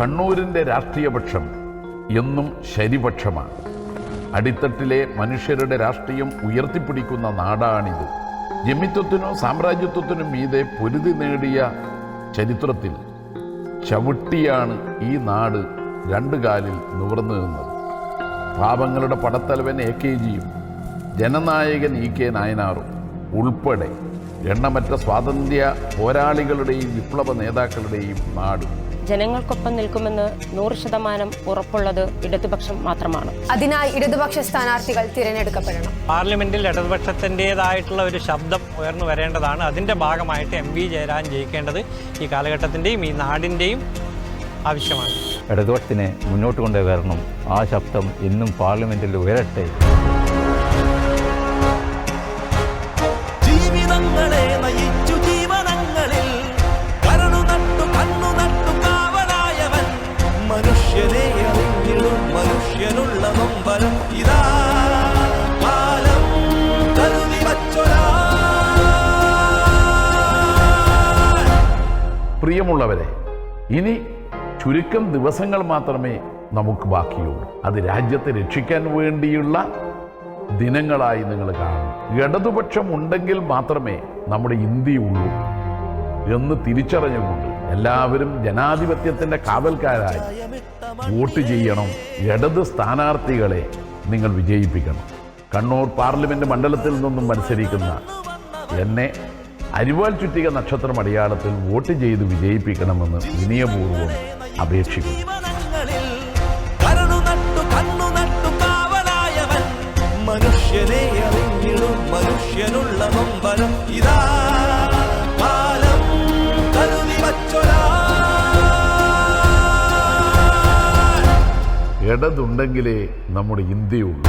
കണ്ണൂരിന്റെ രാഷ്ട്രീയപക്ഷം എന്നും ശരിപക്ഷമാണ്. അടിത്തട്ടിലെ മനുഷ്യരുടെ രാഷ്ട്രീയം ഉയർത്തിപ്പിടിക്കുന്ന നാടാണിത്. ജമിത്വത്തിനും സാമ്രാജ്യത്വത്തിനും മീതെ പൊരുതി നേടിയ ചരിത്രത്തിൽ ചവിട്ടിയാണ് ഈ നാട് രണ്ടു കാലിൽ നിവർന്നു നിന്നത്. പാപങ്ങളുടെ പടത്തലവൻ എ കെ ജിയും ജനനായകൻ ഇ കെ നായനാറും ഉൾപ്പെടെ എണ്ണമറ്റ സ്വാതന്ത്ര്യ പോരാളികളുടെയും വിപ്ലവ നേതാക്കളുടെയും നാട് ജനങ്ങൾക്കൊപ്പം നിൽക്കുമെന്ന് നൂറ് ശതമാനം ഉറപ്പുള്ളത് ഇടതുപക്ഷം മാത്രമാണ്. അതിനായി ഇടതുപക്ഷ സ്ഥാനാർത്ഥികൾ തിരഞ്ഞെടുക്കപ്പെടണം. പാർലമെന്റിൽ ഇടതുപക്ഷത്തിന്റെതായിട്ടുള്ള ഒരു ശബ്ദം ഉയർന്നു വരേണ്ടതാണ്. അതിന്റെ ഭാഗമായിട്ട് എം വി ജയരാജൻ ജയിക്കേണ്ടത് ഈ കാലഘട്ടത്തിന്റെയും ഈ നാടിന്റെയും ആവശ്യമാണ്. ഇടതുപക്ഷത്തിനെ മുന്നോട്ട് കൊണ്ടുവരണം. ആ ശബ്ദം ഇന്നും പാർലമെന്റിൽ ഉയരട്ടെ. ഇതാ പ്രിയമുള്ളവരെ ഇനി ചുരുക്കം ദിവസങ്ങൾ മാത്രമേ നമുക്ക് ബാക്കിയുള്ളൂ. അത് രാജ്യത്തെ രക്ഷിക്കാൻ വേണ്ടിയുള്ള ദിനങ്ങളായി നിങ്ങൾ കാണും. ഇടതുപക്ഷം ഉണ്ടെങ്കിൽ മാത്രമേ നമ്മുടെ ഇന്ത്യയുള്ളൂ എന്ന് തിരിച്ചറിഞ്ഞുകൊണ്ട് എല്ലാവരും ജനാധിപത്യത്തിന്റെ കാവൽക്കാരായി. വോട്ട് ചെയ്യണം. ഇടത് സ്ഥാനാർത്ഥികളെ നിങ്ങൾ വിജയിപ്പിക്കണം. കണ്ണൂർ പാർലമെന്റ് മണ്ഡലത്തിൽ നിന്നും മത്സരിക്കുന്ന എന്നെ അരിവാൽ ചുറ്റിക നക്ഷത്രം അടയാളത്തിൽ വോട്ട് ചെയ്ത് വിജയിപ്പിക്കണമെന്ന് വിനയപൂർവം അപേക്ഷിക്കുന്നു. മനുഷ്യനുള്ള നൊമ്പരം. ഇതാ ഇടതുണ്ടെങ്കിലേ നമ്മുടെ ഇന്ത്യയുള്ളൂ.